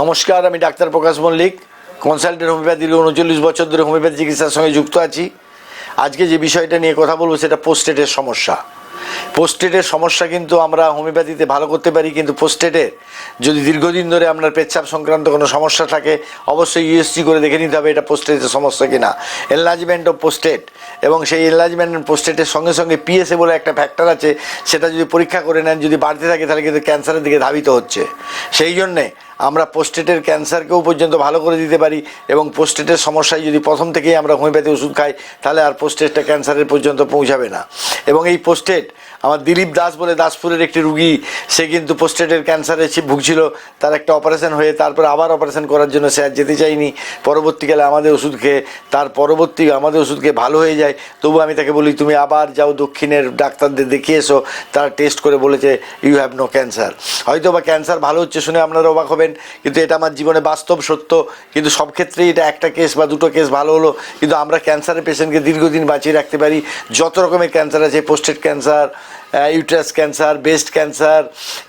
নমস্কার, আমি doctor Prakash Mallick, consultant homeopathy উনচল্লিশ বছর ধরে হোমিওপ্যাথি চিকিৎসার সঙ্গে যুক্ত আছি। আজকে যে বিষয়টা নিয়ে কথা বলব সেটা পোস্টেটের সমস্যা। পোস্টেটের সমস্যা কিন্তু আমরা হোমিওপ্যাথিতে ভালো করতে পারি, কিন্তু পোস্টেটের যদি দীর্ঘদিন ধরে আপনার পেচ্ছাপ সংক্রান্ত কোনো সমস্যা থাকে, অবশ্যই ইউএসজি করে দেখে নিতে হবে এটা পোস্টেটের সমস্যা কিনা। এনলার্জমেন্ট অফ পোস্টেট এবং সেই এনলার্জমেন্ট পোস্টেটের সঙ্গে সঙ্গে পিএসএ বলে একটা ফ্যাক্টর আছে, সেটা যদি পরীক্ষা করে নেন, যদি বাড়তে থাকে, তাহলে কিন্তু ক্যান্সারের দিকে ধাবিত হচ্ছে। সেই জন্যে আমরা পোস্টেটের ক্যান্সারকেও পর্যন্ত ভালো করে দিতে পারি এবং পোস্টেটের সমস্যায় যদি প্রথম থেকেই আমরা হোমিওপ্যাথি ওষুধ খাই, তাহলে আর পোস্টেটটা ক্যান্সারের পর্যন্ত পৌঁছাবে না। এবং এই পোস্টেট আমার দিলীপ দাস বলে দাসপুরের একটি রুগী, সে কিন্তু পোস্টেটের ক্যান্সারে ভুগছিল। তার একটা অপারেশন হয়ে তারপরে আবার অপারেশন করার জন্য সে আর যেতে চাইনি পরবর্তীকালে আমাদের ওষুধ খেয়ে, তার পরবর্তী আমাদের ওষুধ খেয়ে ভালো হয়ে যায়। তবু আমি তাকে বলি, তুমি আবার যাও দক্ষিণের ডাক্তারদের দেখিয়ে এসো। তারা টেস্ট করে বলেছে ইউ হ্যাভ নো ক্যান্সার হয়তো বা ক্যান্সার ভালো হচ্ছে শুনে আপনারা অবাক হবেন, কিন্তু এটা আমার জীবনে বাস্তব সত্য। কিন্তু সব ক্ষেত্রেই এটা একটা কেস বা দুটো কেস ভালো হলো। কিন্তু আমরা ক্যান্সারের পেশেন্টকে দীর্ঘদিন বাঁচিয়ে রাখতে পারি। যত রকমের ক্যান্সার আছে prostate cancer uterus cancer breast cancer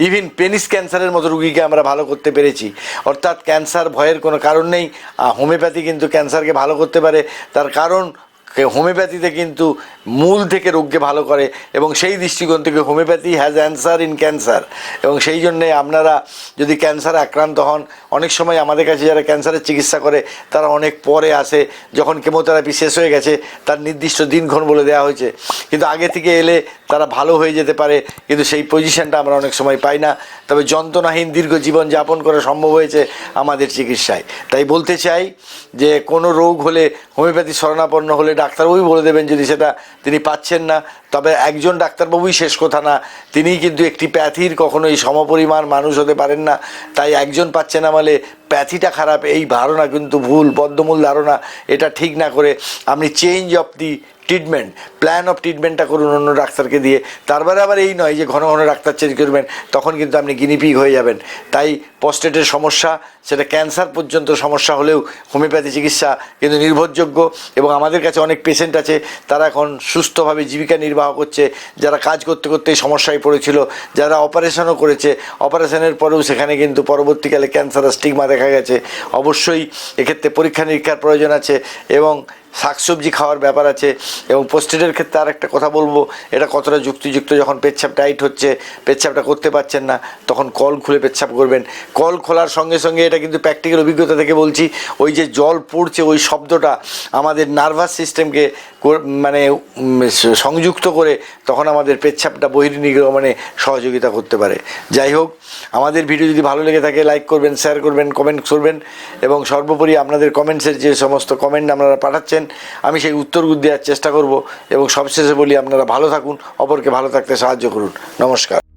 even penis ক্যান্সারের মতো রুগীকে আমরা ভালো করতে পেরেছি। অর্থাৎ ক্যান্সার ভয়ের কোনো কারণ নেই। হোমিওপ্যাথি কিন্তু ক্যান্সারকে ভালো করতে পারে। তার কারণ হোমিওপ্যাথিতে কিন্তু মূল থেকে রোগকে ভালো করে এবং সেই দৃষ্টিকোণ থেকে homeopathy has answer in cancer এবং সেই জন্যে আপনারা যদি ক্যান্সারে আক্রান্ত হন, অনেক সময় আমাদের কাছে যারা ক্যান্সারের চিকিৎসা করে, তারা অনেক পরে আসে, যখন কেমোথেরাপি শেষ হয়ে গেছে, তার নির্দিষ্ট দিনক্ষণ বলে দেওয়া হয়েছে। কিন্তু আগে থেকে এলে তারা ভালো হয়ে যেতে পারে, কিন্তু সেই পজিশনটা আমরা অনেক সময় পাই না। তবে যন্ত্রণাহীন দীর্ঘ জীবন যাপন করা সম্ভব হয়েছে আমাদের চিকিৎসায়। তাই বলতে চাই যে কোনো রোগ হলে, হোমিওপ্যাথি শরণাপন্ন হলে ডাক্তারবাবুই বলে দেবেন যদি সেটা তিনি পাচ্ছেন না। তবে একজন ডাক্তারবাবুই শেষ কথা না। তিনি কিন্তু একটি প্যাথির কখনোই সমপরিমাণ মানুষ হতে পারেন না। তাই একজন পাচ্ছে না মানে প্যাথিটা খারাপ, এই ধারণা কিন্তু ভুল, বদ্ধমূল ধারণা, এটা ঠিক না করে আপনি change of the treatment plan of ট্রিটমেন্টটা করুন অন্য ডাক্তারকে দিয়ে। তারপরে আবার এই নয় যে ঘন ঘন ডাক্তার চেঞ্জ করবেন, তখন কিন্তু আপনি গিনিপিগ হয়ে যাবেন। তাই প্রস্টেটের সমস্যা, সেটা ক্যান্সার পর্যন্ত সমস্যা হলেও হোমিওপ্যাথি চিকিৎসা কিন্তু নির্ভরযোগ্য এবং আমাদের কাছে অনেক পেশেন্ট আছে, তারা এখন সুস্থভাবে জীবিকা নির্বাহ করছে, যারা কাজ করতে করতে সমস্যায় পড়েছিল, যারা অপারেশনও করেছে। অপারেশনের পরেও সেখানে কিন্তু পরবর্তীকালে ক্যান্সার স্টিগমা দেখা গেছে। অবশ্যই এক্ষেত্রে পরীক্ষা নিরীক্ষার প্রয়োজন আছে এবং শাকসবজি খাওয়ার ব্যাপার আছে এবং পোস্টেডের ক্ষেত্রে আর একটা কথা বলব, এটা কতটা যুক্তিযুক্ত যখন পেচ্ছাপ টাইট হচ্ছে, পেচ্ছাপটা করতে পারছেন না, তখন কল খুলে পেচ্ছাপ করবেন। কল খোলার সঙ্গে সঙ্গে এটা কিন্তু প্র্যাকটিক্যাল অভিজ্ঞতা থেকে বলছি, ওই যে জল পড়ছে ওই শব্দটা আমাদের নার্ভাস সিস্টেমকে মানে সংযুক্ত করে তখন আমাদের পেচ্ছাপটা বহির্নিগমনে সহযোগিতা করতে পারে। যাই হোক, আমাদের ভিডিও যদি ভালো লেগে থাকে, লাইক করবেন, শেয়ার করবেন, কমেন্ট করবেন এবং সর্বোপরি আপনাদের কমেন্টসের যে সমস্ত কমেন্ট আপনারা পাঠাচ্ছেন আমি সেই উত্তর দেওয়ার চেষ্টা করব এবং সবশেষে বলি আপনারা ভালো থাকুন, অপরকে ভালো থাকতে সাহায্য করুন। নমস্কার।